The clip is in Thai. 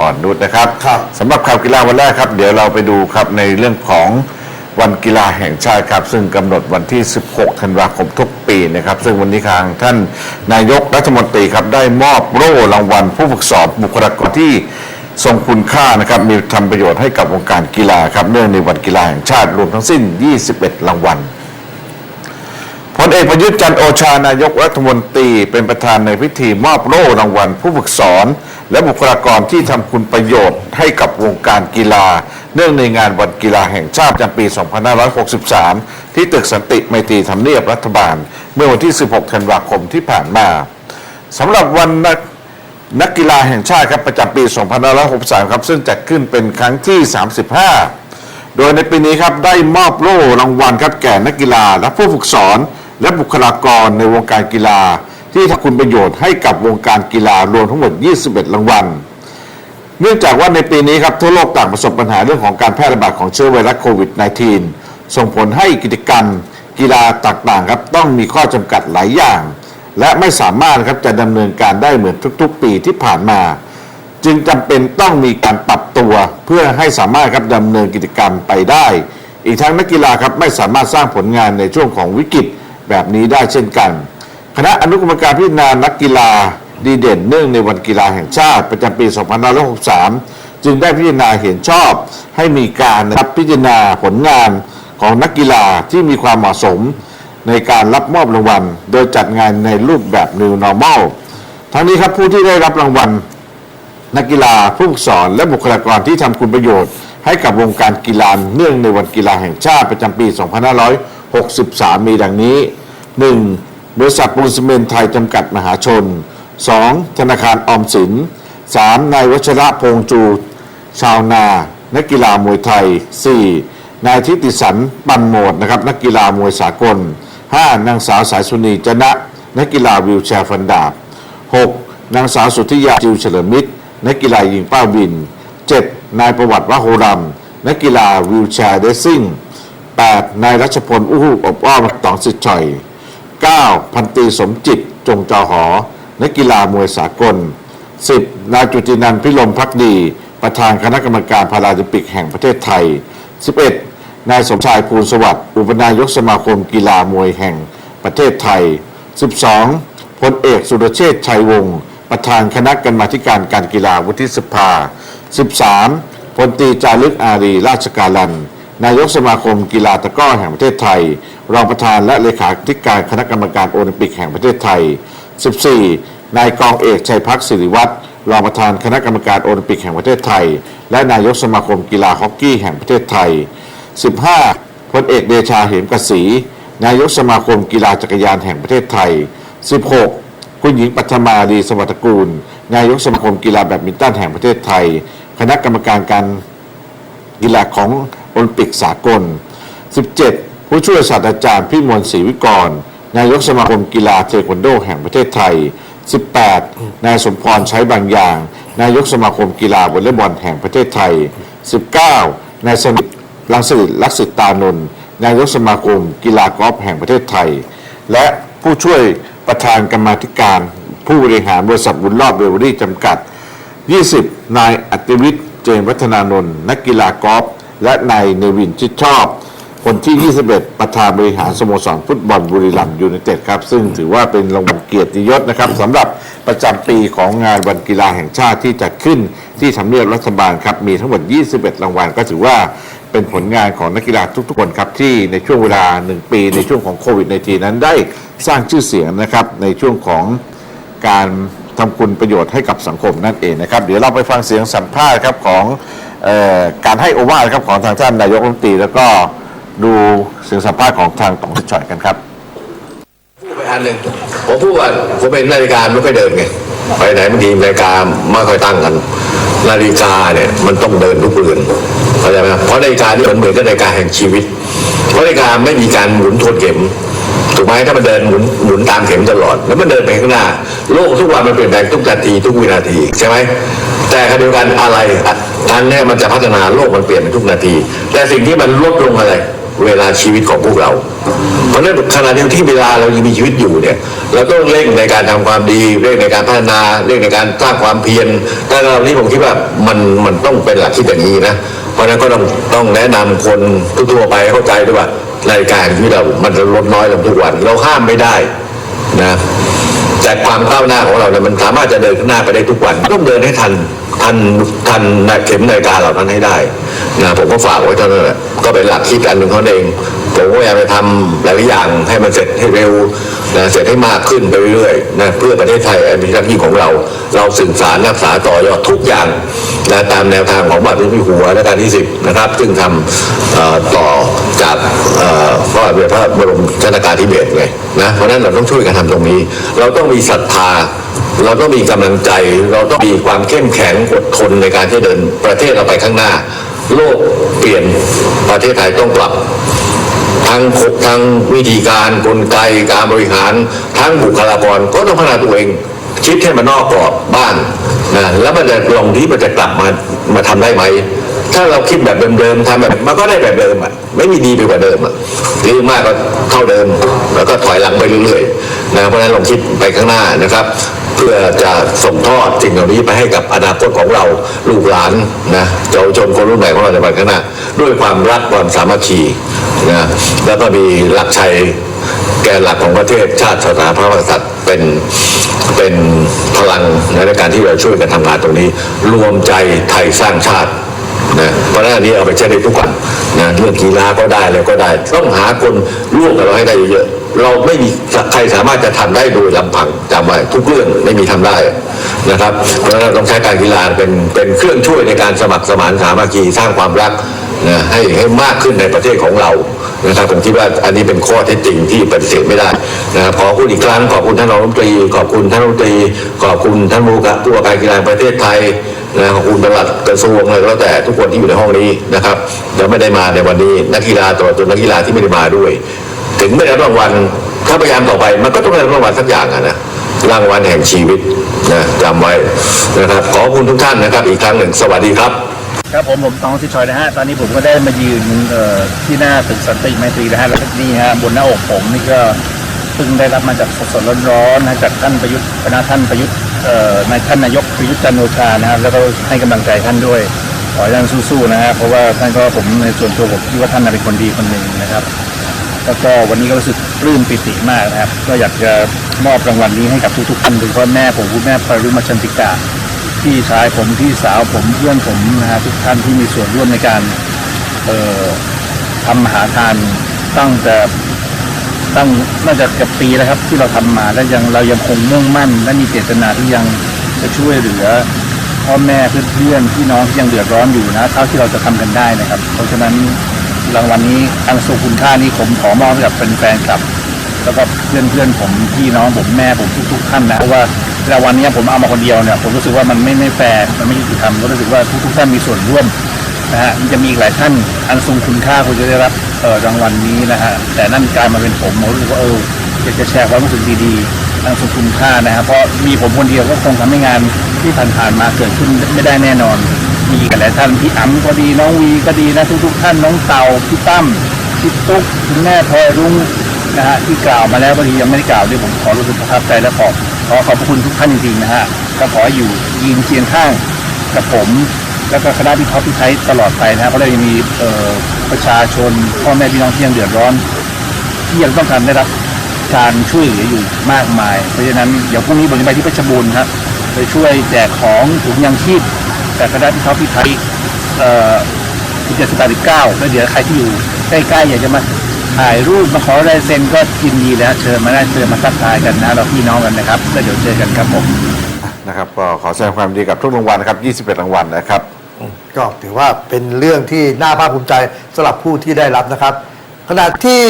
อ่อนนุชนะครับครับสำหรับข่าวกีฬาวันแรกครับ เดี๋ยวเราไปดูครับในเรื่องของวันกีฬาแห่งชาติครับ ซึ่งกำหนดวันที่ 16 ธันวาคมทุกปีนะครับ ซึ่งวันนี้ทางท่านนายกรัฐมนตรีครับได้มอบโล่รางวัล ผู้ฝึกสอนบุคลากรที่ทรงคุณค่านะครับมีทำประโยชน์ให้กับวงการกีฬาครับเนื่องในวันกีฬาแห่งชาติรวมทั้งสิ้น 21 รางวัลพลเอกประยุทธ์จันทร์โอชานายกรัฐมนตรีเป็นประธานในพิธีมอบโล่รางวัล ผู้ฝึกสอน และบุคลากรที่ทำคุณประโยชน์ให้กับวงการกีฬา เนื่องในงานวันกีฬาแห่งชาติประจำปี 2563 ที่ตึกสันติไมตรีทำเนียบรัฐบาล เมื่อวันที่ 16 ธันวาคมที่ผ่านมาสำหรับวันนักนักกีฬาแห่งชาติครับประจำปี 2563 ครับ ซึ่งจัดขึ้นเป็นครั้งที่ 35 โดยในปีนี้ครับได้มอบโล่รางวัลครับแก่นักกีฬาและผู้ฝึกสอน และบุคลากรในวงการกีฬา ที่ทำคุณประโยชน์ให้กับวงการกีฬารวมทั้งหมด 21 รางวัล เนื่องจากว่าในปีนี้ครับทั่วโลกต่างประสบปัญหาเรื่องของการแพร่ระบาดของเชื้อไวรัสโควิด -19 ส่งผลให้กิจกรรมกีฬาต่างๆครับต้องมีข้อจำกัดหลายอย่าง และไม่สามารถครับจะดำเนินการได้เหมือนทุกๆ ปีที่ผ่านมา จึงจำเป็นต้องมีการปรับตัวเพื่อให้สามารถครับดำเนินกิจกรรมไปได้ อีกทั้งนักกีฬาครับไม่สามารถสร้างผลงานในช่วงของวิกฤตแบบนี้ได้เช่นกัน คณะอนุกรรมการพิจารณานักกีฬาดีเด่นเนื่องในวันกีฬาแห่งชาติ ประจำปี 2563 จึงได้พิจารณาเห็นชอบให้มีการรับพิจารณาผลงานของนักกีฬาที่มีความเหมาะสมในการรับมอบรางวัล โดยจัดงานในรูปแบบ New Normal ทั้งนี้ครับผู้ที่ได้รับรางวัล นักกีฬาผู้ฝึกสอนและบุคลากรที่ทำคุณประโยชน์ ให้กับวงการกีฬาเนื่องในวันกีฬาแห่งชาติประจำปี 2563 มีดังนี้ 1. บริษัทปูนซีเมนไทยจำกัดมหาชน 2. ธนาคารออมสิน 3. นายวัชระพงจู ชาวนา นักกีฬามวยไทย 4. นายทิติสันปันโหมดนะครับนักกีฬามวยสากล 5. นางสาวสายสุนีจนะ นักกีฬาวิวแชร์ฟันดาบ 6. นางสาวสุทธิยาจิวเฉลิมมิตร นักกีฬายิงเป้าบิน 7. นายประวัติวะโหรัมนักกีฬาวิวแชร์เดซซิ่ง 8. นายรัชพลอู้หูอบอ้อมตองสิทธิ์ชัย 9. พันตีสมจิต จงจอหอ นักกีฬามวยสากล 10. นายจุตินันพิรมพักดี ประธานคณะกรรมการพาราลิมปิกแห่งประเทศไทย 11. นายสมชายภูลสวัสดิ์ อุปนายกสมาคมกีฬามวยแห่งประเทศไทย 12. พลเอกสุรเชษฐ์ชัยวงศ์ ประธานคณะกรรมาการการกีฬาวุฒิสภา 13. พลตรีจารึกอารีราชการัน นายกสมาคมกีฬาตะก้อแห่งประเทศไทย รองประธานและเลขาธิการคณะกรรมการโอลิมปิกแห่งประเทศไทย 14. นายกองเอกชัยพักศิริวัตรรองประธานคณะกรรมการโอลิมปิกแห่งประเทศไทย และนายกสมาคมกีฬาฮอกกี้แห่งประเทศไทย 15. พลเอกเดชาเหมกศรีนายกสมาคมกีฬาจักรยานแห่งประเทศไทย 16. คุณหญิงปัทมาดีสวัสดิกูล นายกสมาคมกีฬาแบดมินตันแห่งประเทศไทย คณะกรรมการการ กีฬาของโอลิมปิกสากล 17. ผู้ช่วยศาสตราจารย์พี่มวลศรีวิกร นายกสมาคมกีฬาเทควันโดแห่งประเทศไทย 18. นายสมพรใช้บางอย่าง นายกสมาคมกีฬาวอลเลย์บอลแห่งประเทศไทย 19. นายสนิทลังสฤษดิ์ลักษิตานนท์นายกสมาคมกีฬากอล์ฟแห่งประเทศไทย และผู้ช่วยประธานกรรมาธิการ ผู้บริหารบริษัทบุญรอบเบเวอรี่จำกัด 20. นายอัติวิทย์ จนวัฒนานนท์นักกีฬากอล์ฟและนายเนวินชิดชอบ คนที่ 21 ประธานบริหารสโมสรฟุตบอลบุรีรัมย์ยูไนเต็ดครับ ซึ่งถือว่าเป็นรางวัลเกียรติยศนะครับสำหรับประจำปีของงานวันกีฬาแห่งชาติที่จัดขึ้นที่ทำเนียบรัฐบาลครับ มีทั้งหมด 21 รางวัลก็ถือว่าเป็นผลงานของนักกีฬาทุกๆคนครับ ที่ในช่วงเวลา 1 ปีในช่วงของโควิด -19 นั้นได้สร้างชื่อเสียงนะครับในช่วงของการ ทำคุณประโยชน์ให้กับสังคมนั่นเองนะครับ เดี๋ยวเราไปฟังเสียงสัมภาษณ์ครับของออการให้โอวาทครับของทางท่านนายกรัฐมนตรีแล้วก็ดูเสียงสัมภาษณ์ของทางต๋องสิทธิ์ชอยกันครับพูดไปอันหนึ่งผมพูดว่าผมเป็นนาฬิกาไม่ค่อยเดินไงไปไหนบางทีนาฬิกาไม่ค่อยตั้งกันนาฬิกาเนี่ยมันต้องเดินทุกเรือนเข้าใจไหมเพราะนาฬิกานี่มันเหมือนกับนาฬิกาแห่งชีวิต เพราะนาฬิกาไม่มีการหมุนทวนเข็ม ถูกไหมถ้ามันเดินหมุนหมุนตามเข็มตลอด แล้วมันเดินไปข้างหน้า โลกทุกวันมันเปลี่ยนแปลงทุกนาทีทุกวินาทีใช่ไหมแต่ขณะเดียวกันอะไรอะอันเนี้ยมันจะพัฒนาโลกมันเปลี่ยนไปทุกนาที แต่สิ่งที่มันลดลงอะไร เวลาชีวิตของพวกเรา เพราะฉะนั้นขณะเดียวที่เวลาเรายังมีชีวิตอยู่เนี่ยเราต้องเร่งในการทำความดีเร่งในการพัฒนาเร่งในการสร้างความเพียรแต่เรานี้ผมคิดว่ามันมันต้องเป็นหลักคิดอย่างนี้นะ เพราะนั้นก็ต้องต้องแนะนำคนทั่วไปเข้าใจด้วยว่า รายการที่เรา มันจะลดน้อยลงทุกวัน เราห้ามไม่ได้นะ แต่ความก้าวหน้าของเราเนี่ยมันสามารถจะเดินข้างหน้าไปได้ทุกวันต้องเดินให้ทันทันทันเข็มนาฬิกาเหล่านั้นให้ได้นะผมก็ฝากไว้เท่านั้นแหละก็เป็นหลักคิดอันหนึ่งเขาเองผมก็พยายามไปทำหลายอย่างให้มันเสร็จให้เร็วนะเสร็จให้มากขึ้นไปเรื่อยๆนะเพื่อประเทศไทยอันเป็นหน้าที่ของเรา เราสืบสารรักษาต่อยอดทุกอย่างนะตามแนวทางของบาทหลวงพี่หัวรัชกาลที่สิบนะครับ ซึ่งทำต่อจากเอ่อพระบาทสมเด็จพระบรมชนกาธิเบศรไงนะเพราะนั้นเราต้องช่วยกันทำตรงนี้ เราต้องมีศรัทธา เราต้องมีกำลังใจ เราต้องมีความเข้มแข็งอดทนในการที่เดินประเทศเราไปข้างหน้า โลกเปลี่ยนประเทศไทยต้องปรับทั้งทั้งวิธีการกลไกการบริหาร ทั้งบุคลากรก็ต้องพัฒนาตัวเองคิดให้มันนอกกรอบบ้านนะแล้วมันจะลงที่มันจะกลับมามาทำได้ไหม ถ้าเราคิดแบบเดิมๆทำแบบมันก็ได้แบบเดิมอะไม่มีดีไปกว่าเดิมอะหรือมากก็เท่าเดิม แล้วก็ถอยหลังไปเรื่อยๆ เพราะฉะนั้นลองคิดไปข้างหน้านะครับ เพื่อจะส่งทอดสิ่งเหล่านี้ไปให้กับอนาคตของเราลูกหลานนะเยาวชนคนรุ่นใหม่ของเราในวันข้างหน้า ด้วยความรักความสามัคคีนะแล้วก็มีหลักชัยแกนหลักของประเทศชาติศาสนาพระมหากษัตริย์เป็นเป็นพลังในการที่เราช่วยกันทำงานตรงนี้ รวมใจไทยสร้างชาตินะเพราะฉะนั้นอันนี้เอาไปใช้ได้ทุกวันนะเรื่องกีฬาก็ได้แล้วก็ได้ ต้องหาคนร่วมกับเราให้ได้เยอะ เราไม่มีใครสามารถจะทำได้โดยลำพังจำไว้ทุกเรื่องไม่มีทำได้นะครับ เพราะฉะนั้นเราต้องใช้การกีฬาเป็นเป็นเครื่องช่วยในการสมัครสมานสามัคคีสร้างความรักนะให้ให้มากขึ้นในประเทศของเรานะครับผมคิดว่าอันนี้เป็นข้อเท็จจริงที่ปฏิเสธไม่ได้นะครับขอบคุณอีกครั้งขอบคุณท่านรองรัฐมนตรี ขอบคุณท่านรัฐมนตรี ขอบคุณท่านผู้ว่าผู้ว่าการกีฬาประเทศไทยนะขอบคุณตลาดกระทรวงอะไรก็แล้วแต่ทุกคนที่อยู่ในห้องนี้นะครับจะไม่ได้มาในวันนี้นักกีฬาตลอดจนนักกีฬาที่ไม่ได้มาด้วย ถึงไม่ได้รางวัลถ้าพยายามต่อไปมันก็ต้องได้รางวัลสักอย่างนะรางวัลแห่งชีวิตนะจำไว้นะครับ ขอบคุณทุกท่านนะครับ อีกครั้งหนึ่งสวัสดีครับ ครับผมผมตองสิชอยนะฮะตอนนี้ผมก็ได้มายืนเอ่อที่หน้าตึกสันติไมตรีนะฮะแล้วก็นี่ฮะบนหน้าอกผมนี่ก็เพิ่งได้รับมาจากสดๆร้อนๆนะจากท่านประยุทธ์คณะท่านประยุทธ์เอ่อนท่านนายกประยุทธ์จันทร์โอชานะครับแล้วก็ให้กำลังใจท่านด้วยขอให้ท่านสู้ๆนะฮะเพราะว่าท่านก็ผมในส่วนตัวผมคิดว่าท่านเป็นคนดีคนหนึ่งนะครับ แล้วก็วันนี้ก็รู้สึกปลื้มปิติมากนะครับ ก็อยากจะมอบรางวัลนี้ให้กับทุกๆท่านโดยเฉพาะแม่ผมคุณแม่พรุมาชันติกาพี่ชายผมพี่สาวผมเพื่อนผมนะฮะทุกท่านที่มีส่วนร่วมในการเอ่อทำมหาทานตั้งแต่ตั้งน่าจะเกือบปีแล้วครับที่เราทำมาและยังเรายังคงมุ่งมั่น และมีเจตนาที่ยังจะช่วยเหลือพ่อแม่เพื่อนๆพี่น้องที่ยังเดือดร้อนอยู่นะเท่าที่เราจะทำกันได้นะครับ เพราะฉะนั้น รางวัลนี้อันทรงคุณค่านี้ผมขอมอบให้กับแฟนๆคลับ แล้วก็เพื่อนๆผมพี่น้องผมแม่ผมทุกๆท่านนะเพราะว่ารางวัลเนี้ผมเอามาคนเดียวเนี่ยผมรู้สึกว่ามันไม่ไม่แฟร์มันไม่ยุติธรรมก็รู้สึกว่าทุกๆท่านมีส่วนร่วมนะฮะมันจะมีอีกหลายท่านอันทรงคุณค่าควรจะได้รับเอ่อรางวัลนี้นะฮะแต่นั่นกลายมาเป็นผมผมรู้สึกว่าเอออยากจะแชร์ความรู้สึกดีๆอันทรงคุณค่านะฮะเพราะมีผมคนเดียวก็คงทำให้งานที่ผ่านๆมาเกิดขึ้นไม่ได้แน่นอน มีอีกหลายท่านพี่อ๋ำก็ดีน้องวีก็ดีนะทุกๆท่านน้องเต่าพี่ตั้มพี่ตุ๊กคุณแม่พอรุ้งนะฮะที่กล่าวมาแล้วบางทียังไม่ได้กล่าวด้วยผมขอรู้สึกประทับใจและขอบขอขอบพระคุณทุกท่านจริงๆนะฮะก็ขออยู่ยืนเคียงข้างกับผมแล้วก็คณะพี่ท็อปพี่ไทยตลอดไปนะฮะเพราะเรายังมีประชาชนพ่อแม่พี่น้องที่ยังเดือดร้อน ที่ยังต้องการได้รับการช่วยเหลืออยู่มากมาย เพราะฉะนั้นเดี๋ยวพรุ่งนี้ผมจะไปที่เพชรบูรณ์ครับไปช่วยแจกของถุงยังชีพ แต่คณะพี่ท็อปพี่ไทยเอ่อที่เจ็ดสิบแปดสิบเก้าแล้วเดี๋ยวใครที่อยู่ใกล้ๆอยากจะมาถ่ายรูปมาขอลายเซ็นก็ยินดีแล้วเชิญมาได้เชิญมาทักทายกันนะ เราพี่น้องกันนะครับแล้วเดี๋ยวเจอกันครับผมนะครับก็ขอแสดงความยินดีกับทุกรางวัลนะครับ 21 รางวัลนะครับ ก็ถือว่าเป็นเรื่องที่น่าภาคภูมิใจสำหรับผู้ที่ได้รับนะครับ ขณะที่